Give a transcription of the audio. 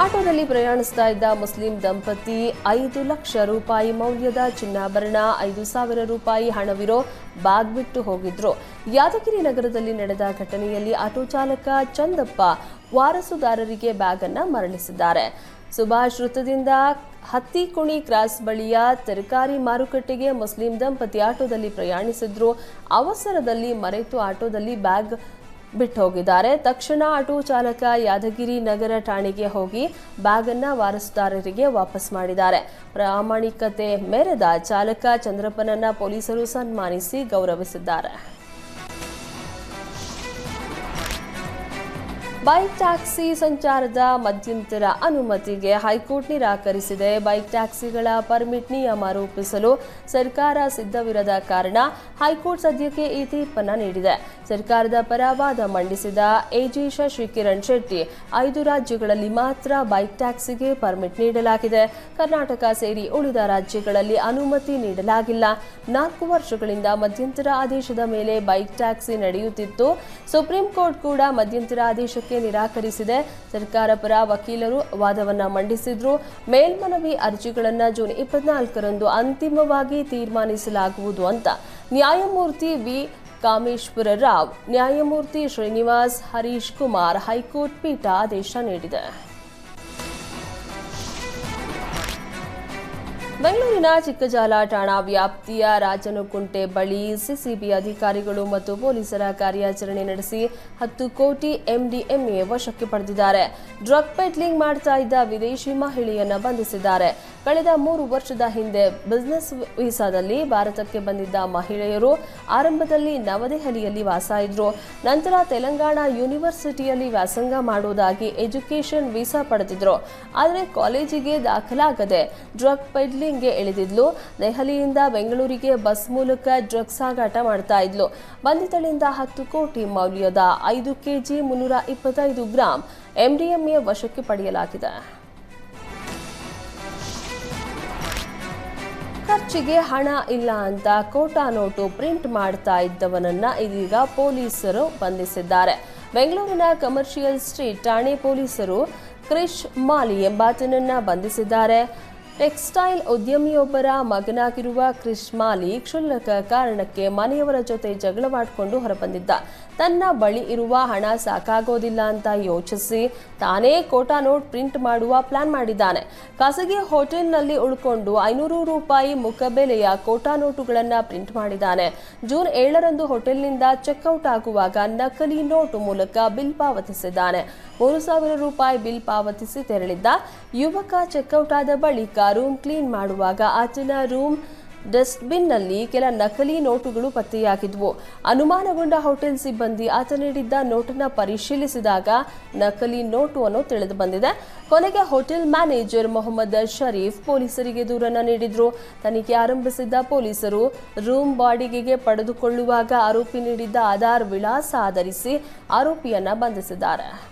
ಆಟೋದಲ್ಲಿ ಪ್ರಯಾಣಿಸ್ತಾ ಇದ್ದ ಮುಸ್ಲಿಂ ದಂಪತಿ ಐದು ಲಕ್ಷ ರೂಪಾಯಿ ಮೌಲ್ಯದ ಚಿನ್ನಾಭರಣ, ಐದು ಸಾವಿರ ರೂಪಾಯಿ ಹಣವಿರೋ ಬ್ಯಾಗ್ ಬಿಟ್ಟು ಹೋಗಿದ್ರು. ಯಾದಗಿರಿ ನಗರದಲ್ಲಿ ನಡೆದ ಘಟನೆಯಲ್ಲಿ ಆಟೋ ಚಾಲಕ ಚಂದಪ್ಪ ವಾರಸುದಾರರಿಗೆ ಬ್ಯಾಗ್ ಅನ್ನ ಮರಳಿಸಿದ್ದಾರೆ. ಸುಭಾಷ್ ವೃತ್ತದಿಂದ ಹತ್ತಿಕುಣಿ ಕ್ರಾಸ್ ಬಳಿಯ ತರಕಾರಿ ಮಾರುಕಟ್ಟೆಗೆ ಮುಸ್ಲಿಂ ದಂಪತಿ ಆಟೋದಲ್ಲಿ ಪ್ರಯಾಣಿಸಿದ್ರು. ಅವಸರದಲ್ಲಿ ಮರೆತು ಆಟೋದಲ್ಲಿ ಬ್ಯಾಗ್ ಬಿಟ್ಟು ಹೋಗಿದ್ದಾರೆ ತಕ್ಷಣ ಆಟೋ ಚಾಲಕ ಯಾದಗಿರಿ ನಗರ ಠಾಣೆಗೆ ಹೋಗಿ ಬ್ಯಾಗ್ ಅನ್ನ ವಾರಸುದಾರರಿಗೆ ವಾಪಸ್ ಮಾಡಿದ್ದಾರೆ. ಪ್ರಾಮಾಣಿಕತೆ ಮೆರೆದ ಚಾಲಕ ಚಂದ್ರಪ್ಪನನ್ನ ಪೊಲೀಸರು ಸನ್ಮಾನಿಸಿ ಗೌರವಿಸಿದ್ದಾರೆ. ಬೈಕ್ ಟ್ಯಾಕ್ಸಿ ಸಂಚಾರದ ಮಧ್ಯಂತರ ಅನುಮತಿಗೆ ಹೈಕೋರ್ಟ್ ನಿರಾಕರಿಸಿದೆ. ಬೈಕ್ ಟ್ಯಾಕ್ಸಿಗಳ ಪರ್ಮಿಟ್ ನಿಯಮ ರೂಪಿಸಲು ಸರ್ಕಾರ ಸಿದ್ಧವಿರದ ಕಾರಣ ಹೈಕೋರ್ಟ್ ಸದ್ಯಕ್ಕೆ ಈ ತೀರ್ಪನ್ನು ನೀಡಿದೆ. ಸರ್ಕಾರದ ಪರವಾದ ಮಂಡಿಸಿದ ಎಜಿ ಶಶಿಕಿರಣ್ ಶೆಟ್ಟಿ, ಐದು ರಾಜ್ಯಗಳಲ್ಲಿ ಮಾತ್ರ ಬೈಕ್ ಟ್ಯಾಕ್ಸಿಗೆ ಪರ್ಮಿಟ್ ನೀಡಲಾಗಿದೆ. ಕರ್ನಾಟಕ ಸೇರಿ ಉಳಿದ ರಾಜ್ಯಗಳಲ್ಲಿ ಅನುಮತಿ ನೀಡಲಾಗಿಲ್ಲ. ನಾಲ್ಕು ವರ್ಷಗಳಿಂದ ಮಧ್ಯಂತರ ಆದೇಶದ ಮೇಲೆ ಬೈಕ್ ಟ್ಯಾಕ್ಸಿ ನಡೆಯುತ್ತಿತ್ತು. ಸುಪ್ರೀಂ ಕೋರ್ಟ್ ಕೂಡ ಮಧ್ಯಂತರ ಆದೇಶಕ್ಕೆ ನಿರಾಕರಿಸಿದೆ. ಸರ್ಕಾರ ಪರ ವಕೀಲರು ವಾದವನ್ನ ಮಂಡಿಸಿದ್ರು. ಮೇಲ್ಮನವಿ ಅರ್ಜಿಗಳನ್ನು ಜೂನ್ ಇಪ್ಪತ್ನಾಲ್ಕರಂದು ಅಂತಿಮವಾಗಿ ತೀರ್ಮಾನಿಸಲಾಗುವುದು ಅಂತ ನ್ಯಾಯಮೂರ್ತಿ ವಿ. ಕಾಮೇಶ್ವರ ರಾವ್ ನ್ಯಾಯಮೂರ್ತಿ ಶ್ರೀನಿವಾಸ್ ಹರೀಶ್ ಕುಮಾರ್ ಹೈಕೋರ್ಟ್ ಪೀಠ ಆದೇಶ ನೀಡಿದೆ. ಬೆಂಗಳೂರಿನ ಚಿಕ್ಕಜಾಲ ಠಾಣಾ ವ್ಯಾಪ್ತಿಯ ರಾಜನಕುಂಟೆ ಬಳಿ ಸಿಸಿಬಿ ಅಧಿಕಾರಿಗಳು ಮತ್ತು ಪೊಲೀಸರ ಕಾರ್ಯಾಚರಣೆ ನಡೆಸಿ ಹತ್ತು ಕೋಟಿ ಎಂಡಿಎಂಎ ವಶಕ್ಕೆ ಪಡೆದಿದ್ದಾರೆ. ಡ್ರಗ್ ಪೆಡ್ಲಿಂಗ್ ಮಾಡ್ತಾ ಇದ್ದ ವಿದೇಶಿ ಮಹಿಳೆಯನ್ನು ಬಂಧಿಸಿದ್ದಾರೆ. ಕಳೆದ ಮೂರು ವರ್ಷದ ಹಿಂದೆ ಬಿಸ್ನೆಸ್ ವೀಸಾದಲ್ಲಿ ಭಾರತಕ್ಕೆ ಬಂದಿದ್ದ ಮಹಿಳೆಯರು ಆರಂಭದಲ್ಲಿ ನವದೆಹಲಿಯಲ್ಲಿ ವಾಸ ಇದ್ರು ನಂತರ ತೆಲಂಗಾಣ ಯೂನಿವರ್ಸಿಟಿಯಲ್ಲಿ ವ್ಯಾಸಂಗ ಮಾಡುವುದಾಗಿ ಎಜುಕೇಷನ್ ವೀಸಾ ಪಡೆದಿದ್ರು. ಆದರೆ ಕಾಲೇಜಿಗೆ ದಾಖಲಾಗದೆ ಡ್ರಗ್ ಪೆಡ್ಲಿಂಗ್ಗೆ ಇಳಿದಿದ್ಲು ದೆಹಲಿಯಿಂದ ಬೆಂಗಳೂರಿಗೆ ಬಸ್ ಮೂಲಕ ಡ್ರಗ್ಸ್ ಸಾಗಾಟ ಮಾಡ್ತಾ ಇದ್ಲು. ಬಂಧಿತಳಿಂದ ಹತ್ತು ಕೋಟಿ ಮೌಲ್ಯದ ಐದು ಕೆಜಿ ಮುನ್ನೂರ ಇಪ್ಪತ್ತೈದು ಗ್ರಾಂ ಎಂಡಿಎಂಎ ವಶಕ್ಕೆ ಪಡೆಯಲಾಗಿದೆ. ಖರ್ಚಿಗೆ ಹಣ ಇಲ್ಲ ಅಂತ ಕೋಟಾ ನೋಟು ಪ್ರಿಂಟ್ ಮಾಡ್ತಾ ಇದ್ದವನನ್ನ ಇದೀಗ ಪೊಲೀಸರು ಬಂಧಿಸಿದ್ದಾರೆ. ಬೆಂಗಳೂರಿನ ಕಮರ್ಷಿಯಲ್ ಸ್ಟ್ರೀಟ್ ಠಾಣೆ ಪೊಲೀಸರು ಕ್ರಿಶ್ ಮಾಲಿ ಎಂಬಾತನನ್ನ ಬಂಧಿಸಿದ್ದಾರೆ. ಟೆಕ್ಸ್ಟೈಲ್ ಉದ್ಯಮಿಯೊಬ್ಬರ ಮಗನಾಗಿರುವ ಕ್ರಿಶ್ ಮಾಲಿ ಕ್ಷುಲ್ಲಕ ಕಾರಣಕ್ಕೆ ಮನೆಯವರ ಜೊತೆ ಜಗಳವಾಡಿಕೊಂಡು ಹೊರಬಂದಿದ್ದ. ತನ್ನ ಬಳಿ ಇರುವ ಹಣ ಸಾಕಾಗೋದಿಲ್ಲ ಅಂತ ಯೋಚಿಸಿ ತಾನೇ ಕೋಟಾ ನೋಟ್ ಪ್ರಿಂಟ್ ಮಾಡುವ ಪ್ಲಾನ್ ಮಾಡಿದ್ದಾನೆ. ಖಾಸಗಿ ಹೋಟೆಲ್ನಲ್ಲಿ ಉಳ್ಕೊಂಡು ಐನೂರು ರೂಪಾಯಿ ಮುಖಬೆಲೆಯ ಕೋಟಾ ನೋಟುಗಳನ್ನು ಪ್ರಿಂಟ್ ಮಾಡಿದ್ದಾನೆ. ಜೂನ್ ಏಳರಂದು ಹೋಟೆಲ್ನಿಂದ ಚೆಕ್ಔಟ್ ಆಗುವಾಗ ನಕಲಿ ನೋಟು ಮೂಲಕ ಬಿಲ್ ಪಾವತಿಸಿದ್ದಾನೆ. ಮೂರು ಸಾವಿರ ರೂಪಾಯಿ ಬಿಲ್ ಪಾವತಿಸಿ ತೆರಳಿದ್ದ ಯುವಕ ಚೆಕ್ಔಟ್ ಆದ ಬಳಿಕ ರೂಮ್ ಕ್ಲೀನ್ ಮಾಡುವಾಗ ಆತನ ರೂಮ್ ಡಸ್ಟ್ಬಿನ್ನಲ್ಲಿ ಕೆಲ ನಕಲಿ ನೋಟುಗಳು ಪತ್ತೆಯಾಗಿದ್ವು. ಅನುಮಾನಗೊಂಡ ಹೋಟೆಲ್ ಸಿಬ್ಬಂದಿ ಆತ ನೀಡಿದ್ದ ನೋಟನ್ನು ಪರಿಶೀಲಿಸಿದಾಗ ನಕಲಿ ನೋಟು ಅನ್ನೋ ತಿಳಿದು ಬಂದಿದೆ. ಕೊನೆಗೆ ಹೋಟೆಲ್ ಮ್ಯಾನೇಜರ್ ಮೊಹಮ್ಮದ್ ಶರೀಫ್ ಪೊಲೀಸರಿಗೆ ದೂರನ್ನು ನೀಡಿದ್ರು. ತನಿಖೆ ಆರಂಭಿಸಿದ್ದ ಪೊಲೀಸರು ರೂಮ್ ಬಾಡಿಗೆಗೆ ಪಡೆದುಕೊಳ್ಳುವಾಗ ಆರೋಪಿ ನೀಡಿದ್ದ ಆಧಾರ್ ವಿಳಾಸ ಆಧರಿಸಿ ಆರೋಪಿಯನ್ನು ಬಂಧಿಸಿದ್ದಾರೆ.